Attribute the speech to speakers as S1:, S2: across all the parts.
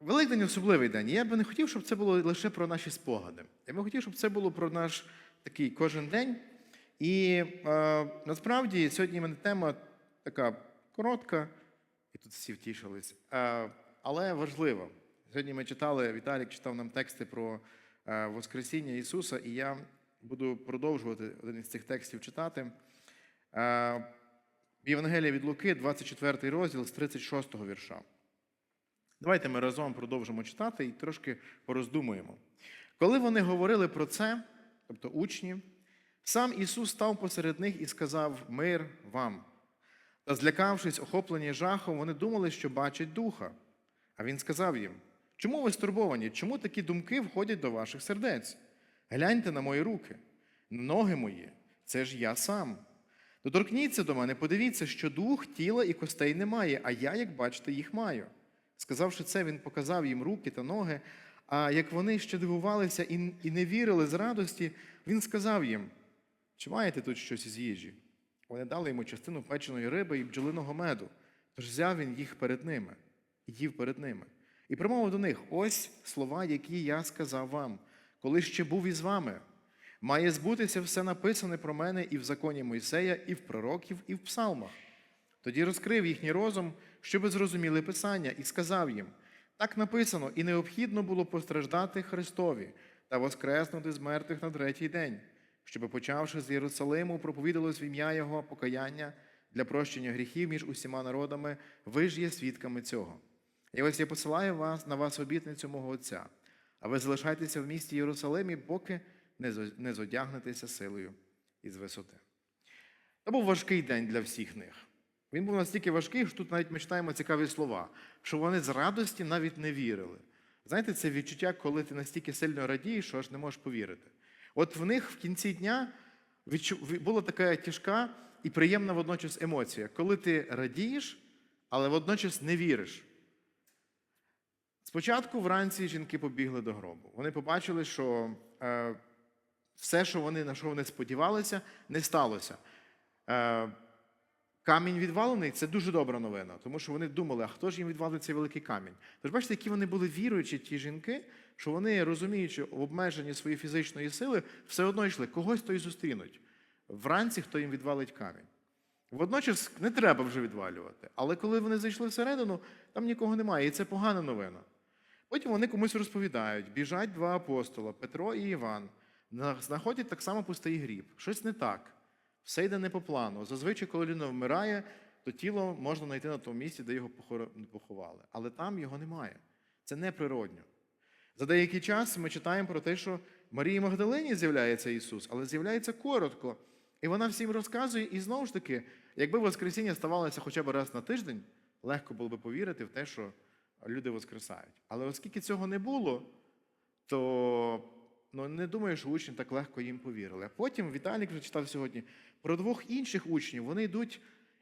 S1: Великдень особливий день. Я би не хотів, щоб це було лише про наші спогади. Я би хотів, щоб це було про наш такий кожен день. І е, насправді сьогодні в мене тема така коротка, і тут всі втішились, е, але важлива. Сьогодні ми читали, Віталік читав нам тексти про е, Воскресіння Ісуса, і я буду продовжувати один із цих текстів читати. Е, Євангелія від Луки, 24 розділ з 36 вірша. Давайте ми разом продовжимо читати і трошки пороздумуємо. Коли вони говорили про це, тобто учні, сам Ісус став посеред них і сказав: Мир вам. Та злякавшись, охоплені жахом, вони думали, що бачать духа. А він сказав їм: Чому ви стурбовані? Чому такі думки входять до ваших сердець? Гляньте на мої руки, ноги мої, це ж я сам. Доторкніться до мене, подивіться, що дух, тіла і костей немає, а я, як бачите, їх маю. Сказавши це, він показав їм руки та ноги. А як вони ще дивувалися і не вірили з радості, він сказав їм: чи маєте тут щось із їжі? Вони дали йому частину печеної риби і бджолиного меду. Тож взяв він їх перед ними і їв перед ними. І промовив до них: ось слова, які я сказав вам, коли ще був із вами. Має збутися все написане про мене і в законі Мойсея, і в пророків, і в псалмах. Тоді розкрив їхній розум, щоби зрозуміли Писання, і сказав їм: так написано, і необхідно було постраждати Христові та воскреснути з мертвих на третій день, щоби, почавши з Єрусалиму, проповідалось в ім'я Його покаяння для прощення гріхів між усіма народами, ви ж є свідками цього. І ось я посилаю вас на вас обітницю мого Отця, а ви залишайтеся в місті Єрусалимі, поки не зодягнетеся силою із висоти. Це був важкий день для всіх них. Він був настільки важкий, що тут навіть ми читаємо цікаві слова, що вони з радості навіть не вірили. Знаєте, це відчуття, коли ти настільки сильно радієш, що аж не можеш повірити. От в них в кінці дня була така тяжка і приємна водночас емоція, коли ти радієш, але водночас не віриш. Спочатку вранці жінки побігли до гробу. Вони побачили, що е, все, що вони, на що вони сподівалися, не сталося. Камінь відвалений це дуже добра новина, тому що вони думали, а хто ж їм відвалить цей великий камінь. Тож бачите, які вони були віруючі, ті жінки, що вони, розуміючи в обмеженні своєї фізичної сили, все одно йшли, когось то й зустрінуть. Вранці хто їм відвалить камінь. Водночас не треба вже відвалювати. Але коли вони зайшли всередину, там нікого немає, і це погана новина. Потім вони комусь розповідають, біжать два апостола Петро і Іван, знаходять так само пустий гріб. Щось не так. Все йде не по плану. Зазвичай, коли людина вмирає, то тіло можна знайти на тому місці, де його поховали. Але там його немає. Це неприродньо. За деякий час ми читаємо про те, що Марії Магдалині з'являється Ісус, але з'являється коротко. І вона всім розказує, і знову ж таки, якби Воскресіння ставалося хоча б раз на тиждень, легко було би повірити в те, що люди воскресають. Але оскільки цього не було, то ну, не думаю, що учні так легко їм повірили. А потім Віталік вже читав сьогодні про двох інших учнів. Вони йдуть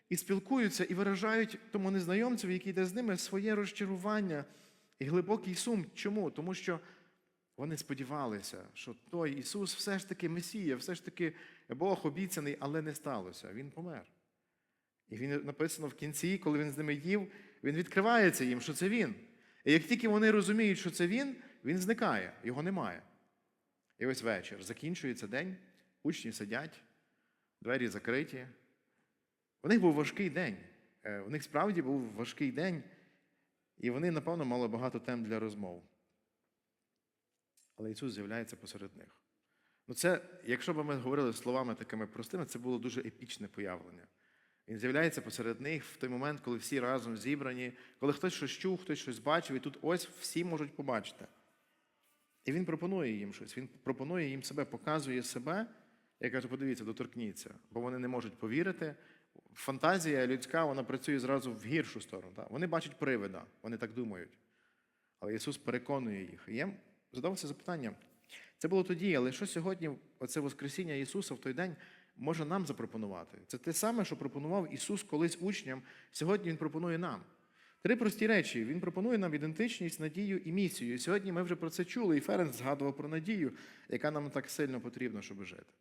S1: і спілкуються, і виражають тому незнайомцеві, який йде з ними, своє розчарування і глибокий сум. Чому? Тому що вони сподівалися, що той Ісус все ж таки Месія, все ж таки Бог обіцяний, але не сталося. Він помер. І він написано в кінці, коли він з ними їв, він відкривається їм, що це він. І як тільки вони розуміють, що це він, він зникає, його немає. І ось вечір. Закінчується день, учні сидять, двері закриті. У них був важкий день. Е, У них справді був важкий день, і вони, напевно, мали багато тем для розмов. Але Ісус з'являється посеред них. Ну, це, якщо б ми говорили словами такими простими, це було дуже епічне появлення. Він з'являється посеред них в той момент, коли всі разом зібрані, коли хтось щось чув, хтось щось бачив, і тут ось всі можуть побачити. І він пропонує їм щось. Він пропонує їм себе, показує себе. Я кажу, подивіться, доторкніться, бо вони не можуть повірити. Фантазія людська, вона працює зразу в гіршу сторону. Так? Вони бачать привида, вони так думають. Але Ісус переконує їх. І я задався запитанням. Це було тоді, але що сьогодні, оце Воскресіння Ісуса в той день може нам запропонувати? Це те саме, що пропонував Ісус колись учням. Сьогодні Він пропонує нам. Три прості речі. Він пропонує нам ідентичність, надію і місію. І сьогодні ми вже про це чули, і Ференс згадував про надію, яка нам так сильно потрібна, щоб жити.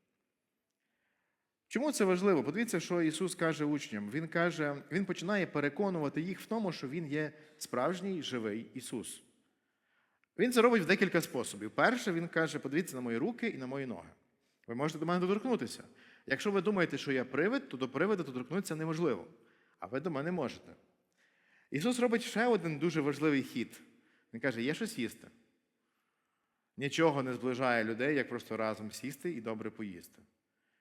S1: Чому це важливо? Подивіться, що Ісус каже учням. Він каже, Він починає переконувати їх в тому, що Він є справжній живий Ісус. Він це робить в декілька способів. Перше, він каже: подивіться на мої руки і на мої ноги. Ви можете до мене доторкнутися. Якщо ви думаєте, що я привид, то до привида доторкнутися неможливо. А ви до мене можете. Ісус робить ще один дуже важливий хід. Він каже: є щось їсти. Нічого не зближає людей, як просто разом сісти і добре поїсти.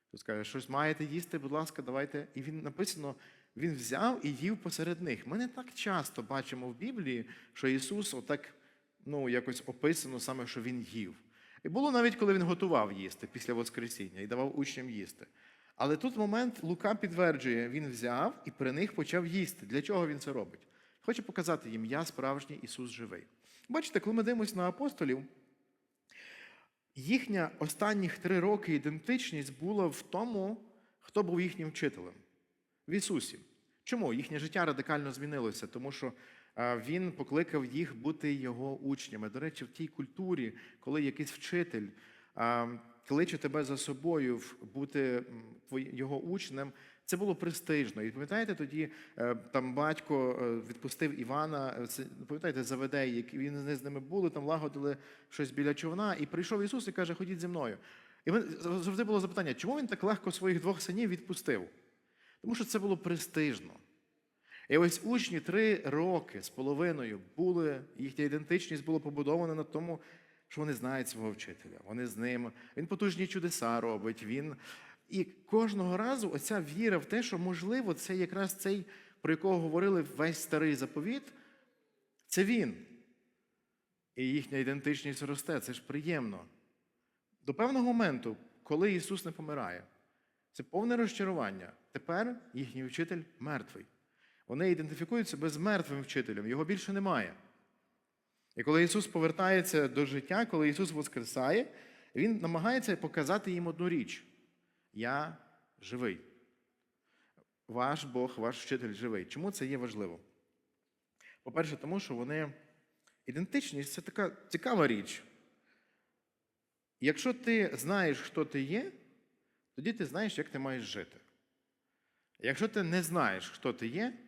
S1: Ісус каже, щось маєте їсти, будь ласка, давайте. І він написано, він взяв і їв посеред них. Ми не так часто бачимо в Біблії, що Ісус отак ну, якось описано саме, що Він їв. І було навіть, коли він готував їсти після Воскресіння і давав учням їсти. Але тут момент Лука підтверджує, він взяв і при них почав їсти. Для чого він це робить? Хоче показати їм, я справжній Ісус живий. Бачите, коли ми дивимося на апостолів, їхня останніх три роки ідентичність була в тому, хто був їхнім вчителем в Ісусі. Чому? Їхнє життя радикально змінилося, тому що Він покликав їх бути його учнями. До речі, в тій культурі, коли якийсь вчитель кличе тебе за собою бути його учнем, це було престижно. І пам'ятаєте, тоді е, там батько е, відпустив Івана, е, пам'ятаєте, Заведей, які він з ними були, там лагодили щось біля човна, і прийшов Ісус і каже, ходіть зі мною. І завжди було запитання, чому він так легко своїх двох синів відпустив? Тому що це було престижно. І ось учні три роки з половиною були, їхня ідентичність була побудована на тому, що вони знають свого вчителя. Вони з ним. Він потужні чудеса робить. Він... І кожного разу оця віра в те, що можливо, це якраз цей, про якого говорили весь старий заповіт, це він. І їхня ідентичність росте. Це ж приємно. До певного моменту, коли Ісус не помирає, це повне розчарування. Тепер їхній вчитель мертвий. Вони ідентифікують себе з мертвим вчителем, його більше немає. І коли Ісус повертається до життя, коли Ісус воскресає, Він намагається показати їм одну річ: Я живий. Ваш Бог, ваш вчитель живий. Чому це є важливо? По-перше, тому що вони ідентичність це така цікава річ. Якщо ти знаєш, хто ти є, тоді ти знаєш, як ти маєш жити. Якщо ти не знаєш, хто ти є,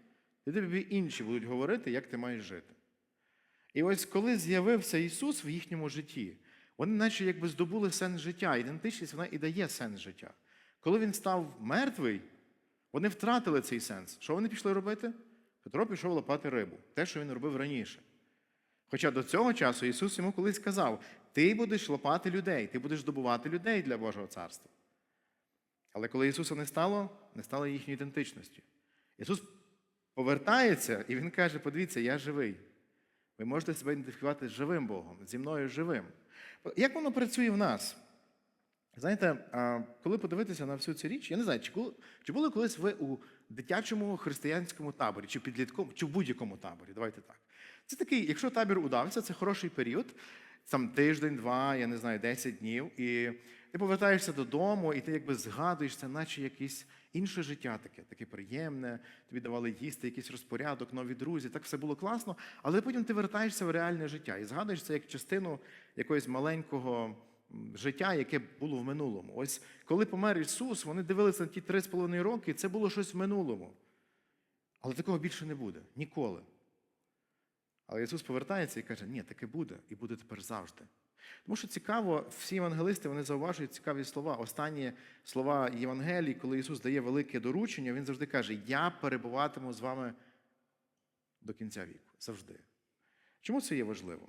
S1: тоді тобі інші будуть говорити, як ти маєш жити. І ось коли з'явився Ісус в їхньому житті, вони наче якби здобули сенс життя. Ідентичність вона і дає сенс життя. Коли він став мертвий, вони втратили цей сенс. Що вони пішли робити? Петро пішов лопати рибу, те, що він робив раніше. Хоча до цього часу Ісус йому колись сказав: ти будеш лопати людей, ти будеш здобувати людей для Божого царства. Але коли Ісуса не стало, не стало їхньої ідентичності. Ісус повертається і Він каже: подивіться, я живий. Ви можете себе ідентифікувати з живим Богом, зі мною живим. Як воно працює в нас? Знаєте, коли подивитися на всю цю річ, я не знаю, чи були, чи були колись ви у дитячому християнському таборі, чи підлітковому, чи в будь-якому таборі. Давайте так. Це такий, якщо табір удався, це хороший період, там тиждень, два, я не знаю, 10 днів, і ти повертаєшся додому, і ти якби згадуєш це, наче якесь інше життя таке, таке приємне, тобі давали їсти, якийсь розпорядок, нові друзі, так все було класно, але потім ти вертаєшся в реальне життя і згадуєш це як частину якогось маленького життя, яке було в минулому. Ось коли помер Ісус, вони дивилися на ті три з половиною роки, і це було щось в минулому. Але такого більше не буде ніколи. Але Ісус повертається і каже, ні, таке буде, і буде тепер завжди. Тому що цікаво, всі евангелисти вони зауважують цікаві слова. Останні слова Євангелії, коли Ісус дає велике доручення, Він завжди каже: Я перебуватиму з вами до кінця віку. Завжди. Чому це є важливо?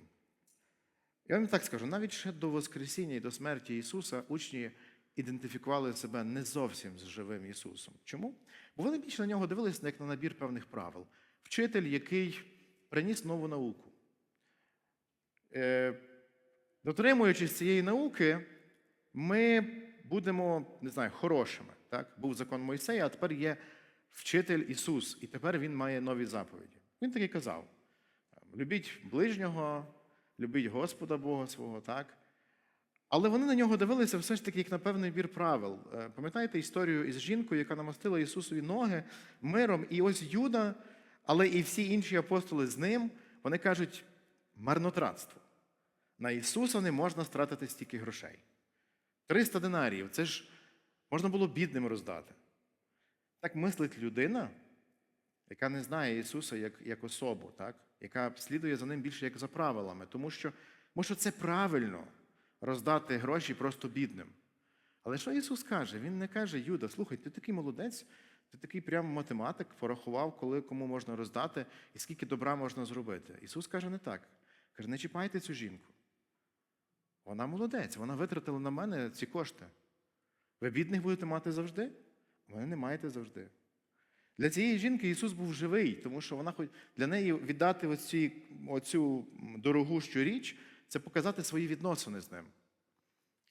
S1: Я вам так скажу, навіть ще до Воскресіння і до смерті Ісуса учні ідентифікували себе не зовсім з живим Ісусом. Чому? Бо вони більше на нього дивилися як на набір певних правил. Вчитель, який приніс нову науку. Е, Дотримуючись цієї науки, ми будемо, не знаю, хорошими. Так? Був закон Мойсея, а тепер є вчитель Ісус, і тепер Він має нові заповіді. Він так і казав: любіть ближнього, любіть Господа Бога свого, так? Але вони на нього дивилися все ж таки як на певний бір правил. Е, Пам'ятаєте історію із жінкою, яка намастила Ісусові ноги миром, і ось Юда, але і всі інші апостоли з ним, вони кажуть марнотратство. На Ісуса не можна стратити стільки грошей. 300 динаріїв це ж можна було бідним роздати. Так мислить людина, яка не знає Ісуса як, як особу, так? Яка слідує за ним більше як за правилами. Тому що що це правильно роздати гроші просто бідним. Але що Ісус каже? Він не каже, Юда, слухай, ти такий молодець, ти такий прям математик, порахував, коли кому можна роздати і скільки добра можна зробити. Ісус каже не так. Каже, не чіпайте цю жінку. Вона молодець, вона витратила на мене ці кошти. Ви бідних будете мати завжди? а мене не маєте завжди. Для цієї жінки Ісус був живий, тому що вона хоч для неї віддати оці, оцю дорогущу річ це показати свої відносини з ним.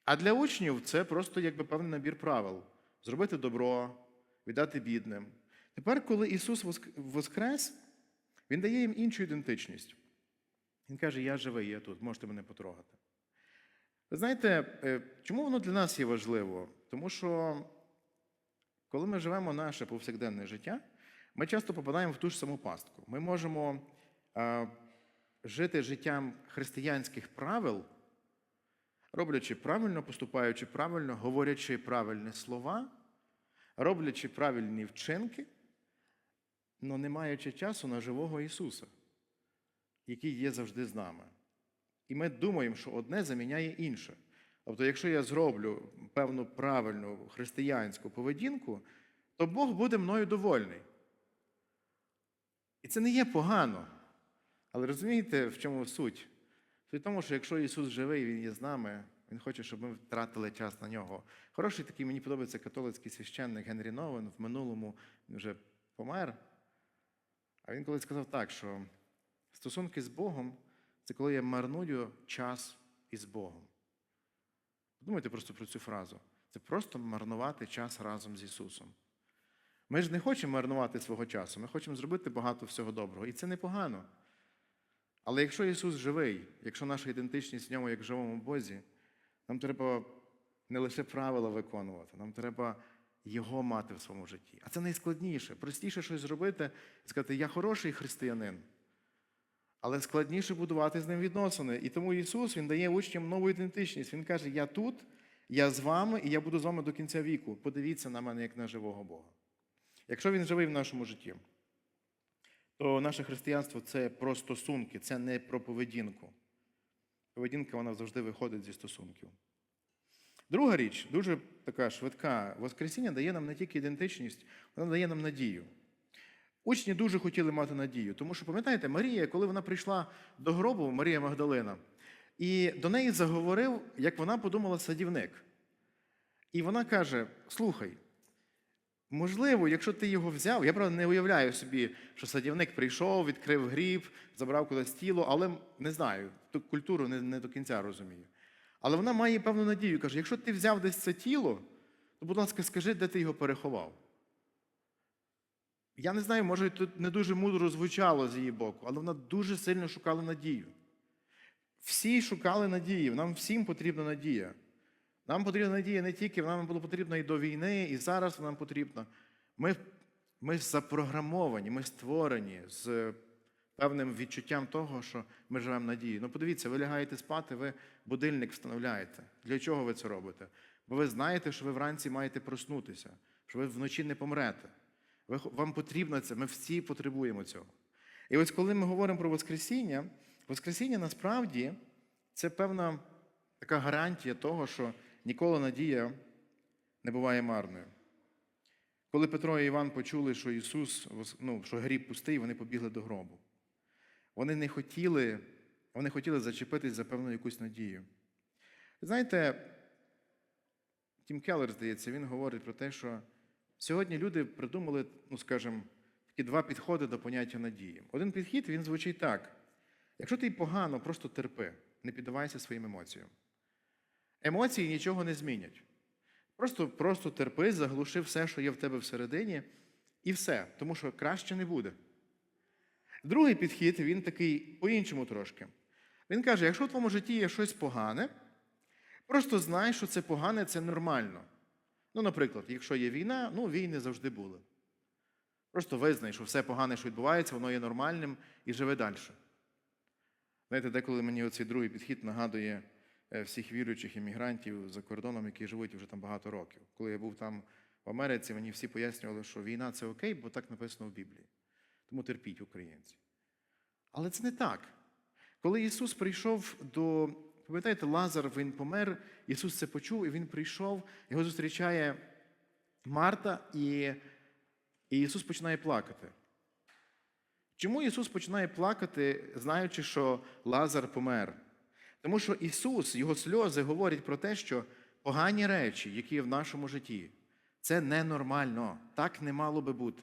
S1: А для учнів це просто якби певний набір правил: зробити добро, віддати бідним. Тепер, коли Ісус воск- воскрес, Він дає їм іншу ідентичність. Він каже: Я живий, я тут, можете мене потрогати. Ви знаєте, е, чому воно для нас є важливо? Тому що коли ми живемо наше повсякденне життя, ми часто попадаємо в ту ж саму пастку. Ми можемо е, жити життям християнських правил, роблячи правильно, поступаючи правильно, говорячи правильні слова, роблячи правильні вчинки, але не маючи часу на живого Ісуса, який є завжди з нами. І ми думаємо, що одне заміняє інше. Тобто, якщо я зроблю певну правильну християнську поведінку, то Бог буде мною довольний. І це не є погано. Але розумієте, в чому суть? Суть в тому, що якщо Ісус живий, Він є з нами, Він хоче, щоб ми втратили час на нього. Хороший такий, мені подобається католицький священник Генрі Новен в минулому він вже помер. А він колись сказав так, що стосунки з Богом це коли я марную час із Богом. Подумайте просто про цю фразу. Це просто марнувати час разом з Ісусом. Ми ж не хочемо марнувати свого часу, ми хочемо зробити багато всього доброго. І це непогано. Але якщо Ісус живий, якщо наша ідентичність в ньому як в живому Бозі, нам треба не лише правила виконувати, нам треба Його мати в своєму житті. А це найскладніше. Простіше щось зробити і сказати, я хороший християнин. Але складніше будувати з ним відносини. І тому Ісус Він дає учням нову ідентичність. Він каже: Я тут, я з вами, і я буду з вами до кінця віку. Подивіться на мене як на живого Бога. Якщо він живий в нашому житті, то наше християнство це про стосунки, це не про поведінку. Поведінка вона завжди виходить зі стосунків. Друга річ, дуже така швидка, Воскресіння дає нам не тільки ідентичність, вона дає нам надію. Учні дуже хотіли мати надію, тому що, пам'ятаєте, Марія, коли вона прийшла до гробу, Марія Магдалина, і до неї заговорив, як вона подумала, садівник. І вона каже: слухай, можливо, якщо ти його взяв, я правда не уявляю собі, що садівник прийшов, відкрив гріб, забрав кудись тіло, але не знаю, ту культуру не, не до кінця розумію. Але вона має певну надію, каже: якщо ти взяв десь це тіло, то, будь ласка, скажи, де ти його переховав. Я не знаю, може, тут не дуже мудро звучало з її боку, але вона дуже сильно шукала надію. Всі шукали надії, нам всім потрібна надія. Нам потрібна надія не тільки, нам було потрібно і до війни, і зараз нам потрібно. Ми, ми запрограмовані, ми створені з певним відчуттям того, що ми живемо надією. Ну, подивіться, ви лягаєте спати, ви будильник встановляєте. Для чого ви це робите? Бо ви знаєте, що ви вранці маєте проснутися, що ви вночі не помрете. Вам потрібно це, ми всі потребуємо цього. І ось коли ми говоримо про Воскресіння, Воскресіння насправді це певна така гарантія того, що ніколи надія не буває марною. Коли Петро і Іван почули, що Ісус, ну, що гріб пустий, вони побігли до гробу. Вони не хотіли, вони хотіли зачепитись за певну якусь надію. Знаєте, Тім Келлер, здається, він говорить про те, що сьогодні люди придумали, ну скажімо, такі два підходи до поняття надії. Один підхід він звучить так: якщо ти погано, просто терпи, не піддавайся своїм емоціям. Емоції нічого не змінять. Просто, просто терпи, заглуши все, що є в тебе всередині, і все, тому що краще не буде. Другий підхід, він такий по-іншому трошки. Він каже: якщо в твоєму житті є щось погане, просто знай, що це погане, це нормально. Ну, наприклад, якщо є війна, ну війни завжди були. Просто визнай, що все погане, що відбувається, воно є нормальним і живе далі. Знаєте, деколи мені оцей другий підхід нагадує е, всіх віруючих іммігрантів за кордоном, які живуть вже там багато років. Коли я був там в Америці, мені всі пояснювали, що війна це окей, бо так написано в Біблії. Тому терпіть українці. Але це не так. Коли Ісус прийшов до, пам'ятаєте, Лазар, він помер, Ісус це почув, і Він прийшов, його зустрічає Марта, і, і Ісус починає плакати. Чому Ісус починає плакати, знаючи, що Лазар помер? Тому що Ісус, Його сльози говорять про те, що погані речі, які є в нашому житті, це ненормально. Так не мало би бути.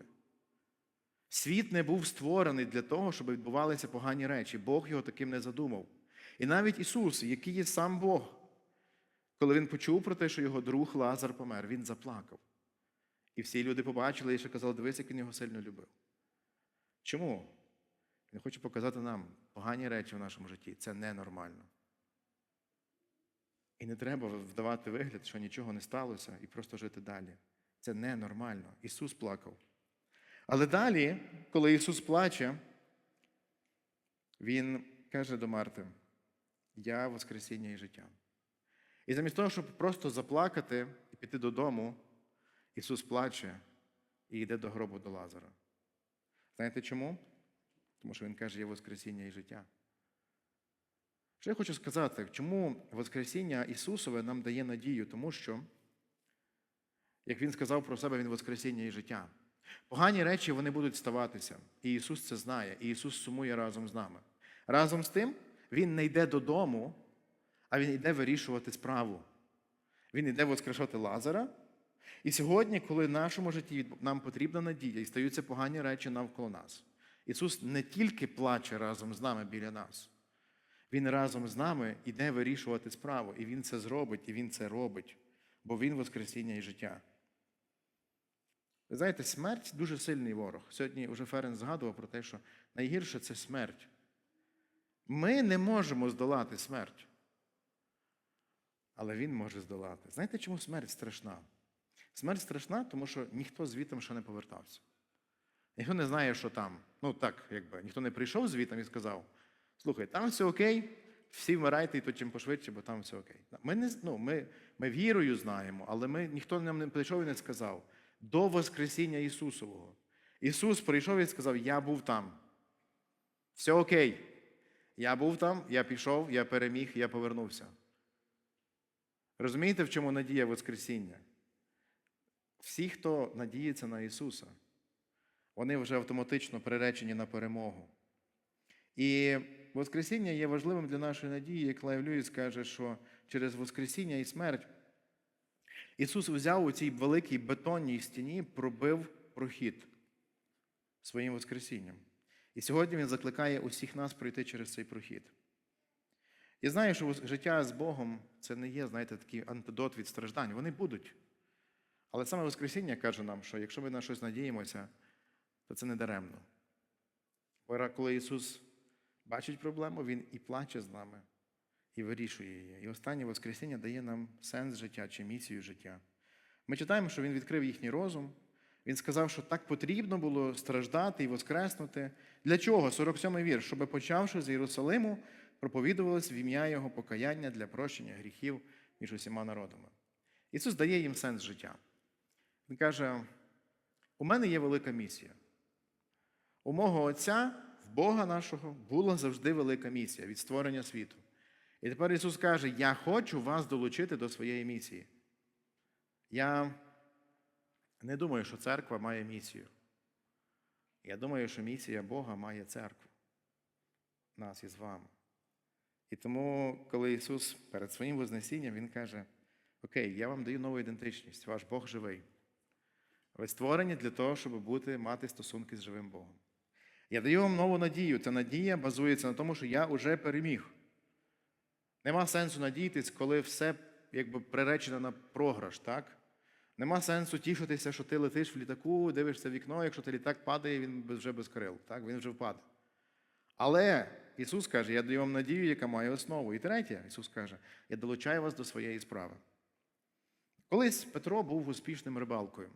S1: Світ не був створений для того, щоб відбувалися погані речі. Бог його таким не задумав. І навіть Ісус, який є сам Бог, коли Він почув про те, що його друг Лазар помер, він заплакав. І всі люди побачили і ще казали, дивись, як він його сильно любив. Чому? Він хоче показати нам погані речі в нашому житті. Це ненормально. І не треба вдавати вигляд, що нічого не сталося, і просто жити далі. Це ненормально. Ісус плакав. Але далі, коли Ісус плаче, Він каже до Марти: Я Воскресіння і життя. І замість того, щоб просто заплакати і піти додому, Ісус плаче і йде до гробу до Лазара. Знаєте чому? Тому що Він каже, є Воскресіння і життя. Що я хочу сказати, чому Воскресіння Ісусове нам дає надію? Тому що, як Він сказав про себе, Він Воскресіння і життя. Погані речі вони будуть ставатися. І Ісус це знає, і Ісус сумує разом з нами. Разом з тим, Він не йде додому, а Він йде вирішувати справу. Він йде воскрешати Лазара. І сьогодні, коли в нашому житті нам потрібна надія і стаються погані речі навколо нас, Ісус не тільки плаче разом з нами біля нас, Він разом з нами йде вирішувати справу. І Він це зробить, і Він це робить, бо Він Воскресіння і життя. Ви знаєте, смерть дуже сильний ворог. Сьогодні вже Ферен згадував про те, що найгірше це смерть. Ми не можемо здолати смерть. Але він може здолати. Знаєте, чому смерть страшна? Смерть страшна, тому що ніхто звітом ще не повертався. Ніхто не знає, що там. Ну так, якби ніхто не прийшов звітом і сказав: слухай, там все окей, всі вмирайте і то чим пошвидше, бо там все окей. Ми не ну, ми, ми вірою знаємо, але ми, ніхто нам не прийшов і не сказав до Воскресіння Ісусового. Ісус прийшов і сказав: Я був там. Все окей. Я був там, я пішов, я переміг, я повернувся. Розумієте, в чому надія Воскресіння? Всі, хто надіється на Ісуса, вони вже автоматично приречені на перемогу. І Воскресіння є важливим для нашої надії, як Лайв Льюіс каже, що через Воскресіння і смерть Ісус взяв у цій великій бетонній стіні, пробив прохід своїм Воскресінням. І сьогодні Він закликає усіх нас пройти через цей прохід. Я знаю, що життя з Богом це не є, знаєте, такий антидот від страждань. Вони будуть. Але саме Воскресіння каже нам, що якщо ми на щось надіємося, то це не даремно. Коли Ісус бачить проблему, Він і плаче з нами, і вирішує її. І останнє Воскресіння дає нам сенс життя чи місію життя. Ми читаємо, що Він відкрив їхній розум. Він сказав, що так потрібно було страждати і воскреснути. Для чого? 47-й вірш, щоб почавши з Єрусалиму, проповідувалось в ім'я Його покаяння для прощення гріхів між усіма народами. Ісус дає їм сенс життя. Він каже: у мене є велика місія. У мого Отця, в Бога нашого, була завжди велика місія від створення світу. І тепер Ісус каже: Я хочу вас долучити до своєї місії. Я не думаю, що церква має місію. Я думаю, що місія Бога має церкву. Нас із вами. І тому, коли Ісус перед своїм Вознесінням, Він каже: Окей, я вам даю нову ідентичність, ваш Бог живий. Ви створені для того, щоб бути, мати стосунки з живим Богом. Я даю вам нову надію. Ця надія базується на тому, що я вже переміг. Нема сенсу надіятись, коли все якби приречено на програш, так? Нема сенсу тішитися, що ти летиш в літаку, дивишся вікно, якщо ти літак падає, він вже без крил, так? він вже впаде. Але Ісус каже, я даю вам надію, яка має основу. І третє, Ісус каже, я долучаю вас до своєї справи. Колись Петро був успішним рибалкою.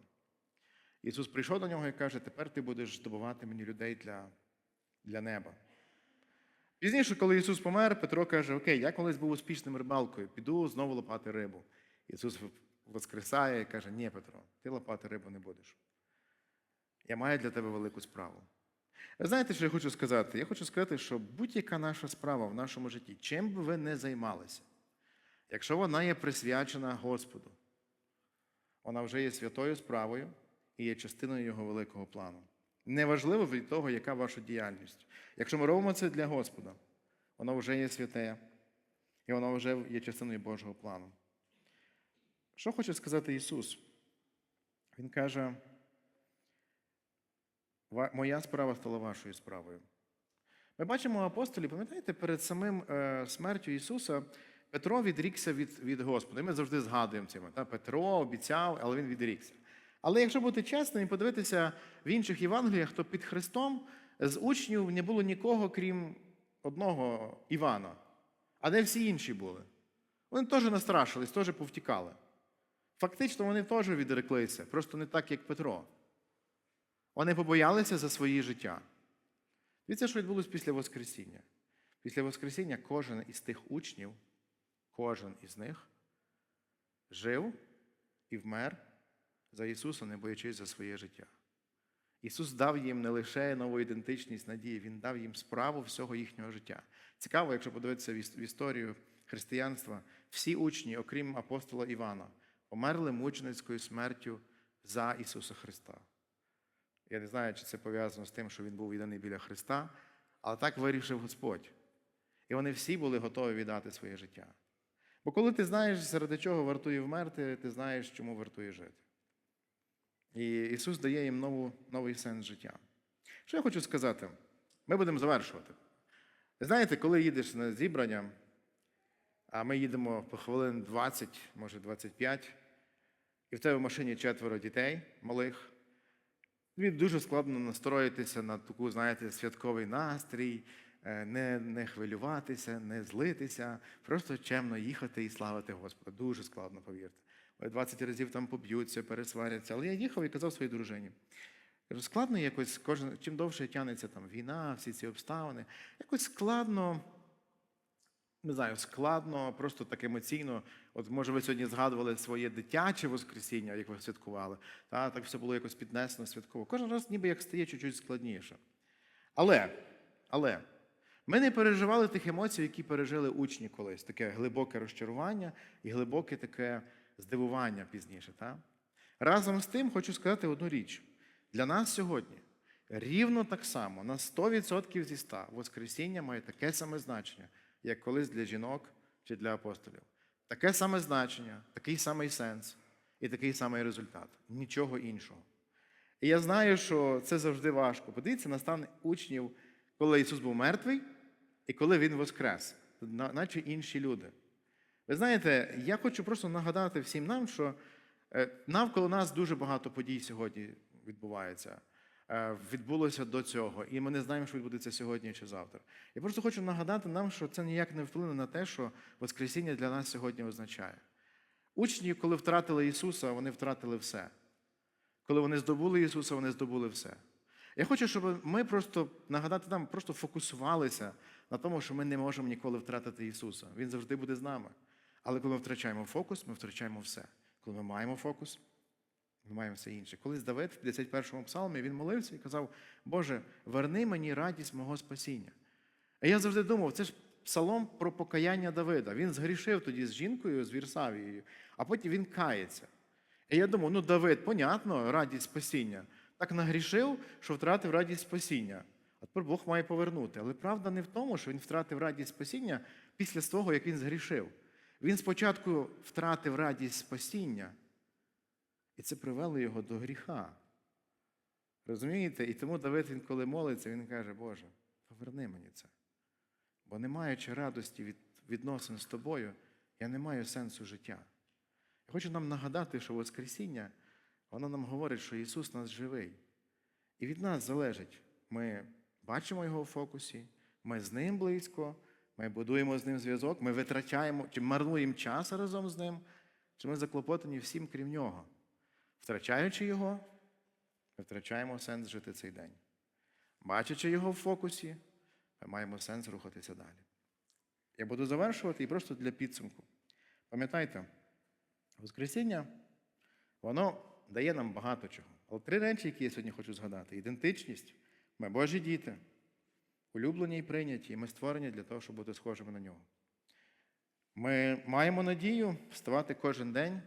S1: Ісус прийшов до нього і каже, тепер ти будеш здобувати мені людей для, для неба. Пізніше, коли Ісус помер, Петро каже, Окей, я колись був успішним рибалкою, піду знову лопати рибу. Ісус воскресає і каже, ні, Петро, ти лопати рибу не будеш. Я маю для тебе велику справу. Знаєте, що я хочу сказати? Я хочу сказати, що будь-яка наша справа в нашому житті, чим би ви не займалися, якщо вона є присвячена Господу, вона вже є святою справою і є частиною Його великого плану. Неважливо від того, яка ваша діяльність. Якщо ми робимо це для Господа, воно вже є святе, і воно вже є частиною Божого плану. Що хоче сказати Ісус? Він каже, моя справа стала вашою справою. Ми бачимо апостолі, пам'ятаєте, перед самим е, смертю Ісуса Петро відрікся від, від Господа. І ми завжди згадуємо цим. Та? Петро обіцяв, але він відрікся. Але якщо бути чесним і подивитися в інших Євангеліях, то під Христом з учнів не було нікого, крім одного Івана, а де всі інші були. Вони теж настрашились, теж повтікали. Фактично, вони теж відреклися, просто не так, як Петро. Вони побоялися за свої життя. Дивіться, що відбулося після Воскресіння. Після Воскресіння кожен із тих учнів, кожен із них жив і вмер за Ісуса, не боячись за своє життя. Ісус дав їм не лише нову ідентичність надії, Він дав їм справу всього їхнього життя. Цікаво, якщо подивитися в історію християнства, всі учні, окрім апостола Івана, померли мученицькою смертю за Ісуса Христа. Я не знаю, чи це пов'язано з тим, що він був відданий біля Христа, але так вирішив Господь. І вони всі були готові віддати своє життя. Бо коли ти знаєш, заради чого вартує вмерти, ти знаєш, чому вартує жити. І Ісус дає їм нову, новий сенс життя. Що я хочу сказати? Ми будемо завершувати. Знаєте, коли їдеш на зібрання, а ми їдемо по хвилин 20, може 25, і в тебе в машині четверо дітей малих, тобі дуже складно настроїтися на таку, знаєте, святковий настрій, е, не, не хвилюватися, не злитися, просто чемно їхати і славити Господа. Дуже складно, повірте. Вони 20 разів там поб'ються, пересваряться. Але я їхав і казав своїй дружині. Складно якось, кожен, чим довше тягнеться там війна, всі ці обставини, якось складно, не знаю, складно, просто так емоційно. От може ви сьогодні згадували своє дитяче Воскресіння, як ви святкували. Та, так все було якось піднесено святково. Кожен раз ніби як стає чуть-чуть складніше. Але, але ми не переживали тих емоцій, які пережили учні колись. Таке глибоке розчарування і глибоке таке здивування пізніше. Та? Разом з тим хочу сказати одну річ. Для нас сьогодні рівно так само, на 100% зі 100 Воскресіння має таке саме значення, як колись для жінок чи для апостолів. Таке саме значення, такий самий сенс і такий самий результат. Нічого іншого. І я знаю, що це завжди важко. Подивіться на стан учнів, коли Ісус був мертвий і коли Він воскрес, наче інші люди. Ви знаєте, я хочу просто нагадати всім нам, що е, навколо нас дуже багато подій сьогодні відбувається. Е, Відбулося до цього, і ми не знаємо, що відбудеться сьогодні чи завтра. Я просто хочу нагадати нам, що це ніяк не вплине на те, що Воскресіння для нас сьогодні означає. Учні, коли втратили Ісуса, вони втратили все. Коли вони здобули Ісуса, вони здобули все. Я хочу, щоб ми просто нагадати нам, просто фокусувалися на тому, що ми не можемо ніколи втратити Ісуса. Він завжди буде з нами. Але коли ми втрачаємо фокус, ми втрачаємо все. Коли ми маємо фокус, ми маємо все інше. Колись Давид в 51-му псалмі він молився і казав: Боже, верни мені радість мого спасіння. А я завжди думав, це ж псалом про покаяння Давида. Він згрішив тоді з жінкою, з Вірсавією, а потім він кається. І я думав, ну Давид, понятно, радість спасіння. Так нагрішив, що втратив радість спасіння. А тепер Бог має повернути. Але правда не в тому, що він втратив радість спасіння після того, як він згрішив. Він спочатку втратив радість спасіння, і це привело його до гріха. Розумієте? І тому Давид, він коли молиться, він каже, Боже, поверни мені це. Бо не маючи радості від відносин з тобою, я не маю сенсу життя. Я хочу нам нагадати, що Воскресіння, воно нам говорить, що Ісус нас живий. І від нас залежить, ми бачимо Його в фокусі, ми з Ним близько, ми будуємо з Ним зв'язок, ми витрачаємо чи марнуємо час разом з Ним, чи ми заклопотані всім, крім Нього. Втрачаючи Його, ми втрачаємо сенс жити цей день. Бачачи Його в фокусі, ми маємо сенс рухатися далі. Я буду завершувати і просто для підсумку. Пам'ятайте, Воскресіння, воно дає нам багато чого. Але три речі, які я сьогодні хочу згадати: ідентичність, Ми Божі діти, улюблені і прийняті, і ми створені для того, щоб бути схожими на нього. Ми маємо надію вставати кожен день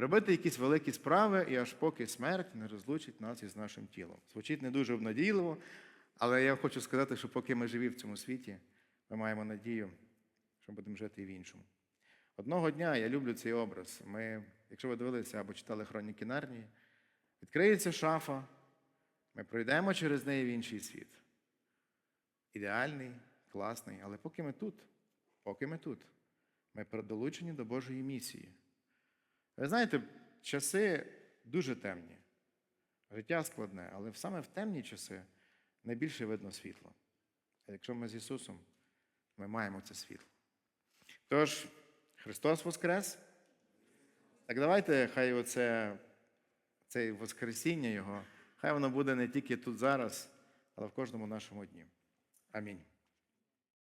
S1: робити якісь великі справи, і аж поки смерть не розлучить нас із нашим тілом. Звучить не дуже обнадійливо, але я хочу сказати, що поки ми живі в цьому світі, ми маємо надію, що будемо жити і в іншому. Одного дня я люблю цей образ. Ми, якщо ви дивилися або читали хроніки Нарнії, відкриється шафа, ми пройдемо через неї в інший світ. Ідеальний, класний, але поки ми тут, поки ми тут, ми долучені до Божої місії. Ви знаєте, часи дуже темні, життя складне, але саме в темні часи найбільше видно світло. Якщо ми з Ісусом, ми маємо це світло. Тож, Христос Воскрес. Так давайте, хай оце, це Воскресіння Його, хай воно буде не тільки тут зараз, але в кожному нашому дні. Амінь.